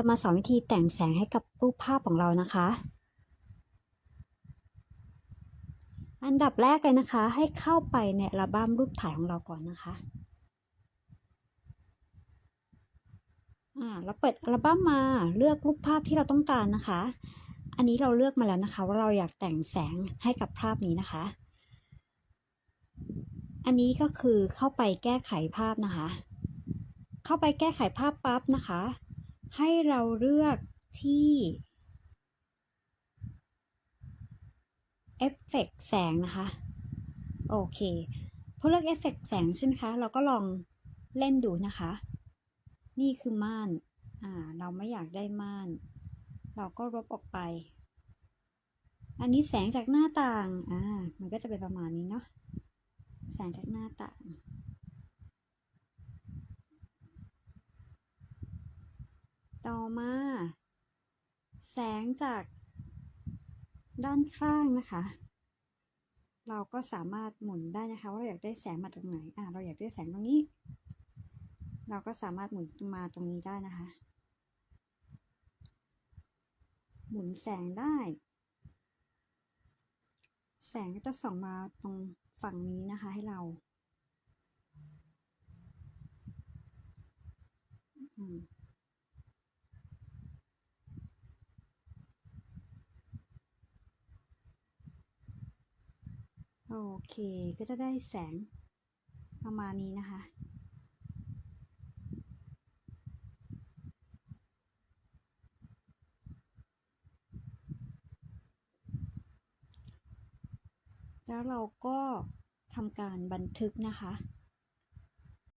จะมาสอนวิธีแต่งแสงให้กับรูปภาพของเรานะคะ อันดับแรกเลยนะคะ ให้เข้าไปในอัลบั้มรูปถ่ายของเราก่อนนะคะอ่าเราเปิดอัลบั้มมาเลือกรูปภาพที่เราต้องการนะคะ อันนี้เราเลือกมาแล้วนะคะ ว่าเราอยากแต่งแสงให้กับภาพนี้นะคะ อันนี้ก็คือเข้าไปแก้ไขภาพนะคะ เข้าไปแก้ไขภาพปั๊บนะคะ ให้เราเลือกที่ เอฟเฟกแสงนะคะ โอเคพอเลือกเอฟเฟกแสงใช่ไหมคะ เราก็ลองเล่นดูนะคะ นี่คือม่าน อ่า เราไม่อยากได้ม่าน เราก็ลบออกไป อันนี้แสงจากหน้าต่าง อ่า มันก็จะเป็นประมาณนี้เนาะ แสงจากหน้าต่าง ต่อมา แสงจากด้านข้างนะคะ เราก็สามารถหมุนได้นะคะว่าเราอยากได้แสงมาตรงไหนอ่าเราอยากได้แสงตรงนี้ เราก็สามารถหมุนมาตรงนี้ได้นะคะ หมุนแสงได้ แสงก็จะส่องมาตรงฝั่งนี้นะคะให้เราอืม โอเค ก็จะได้แสงประมาณนี้นะคะ แล้วเราก็ทำการบันทึกนะคะ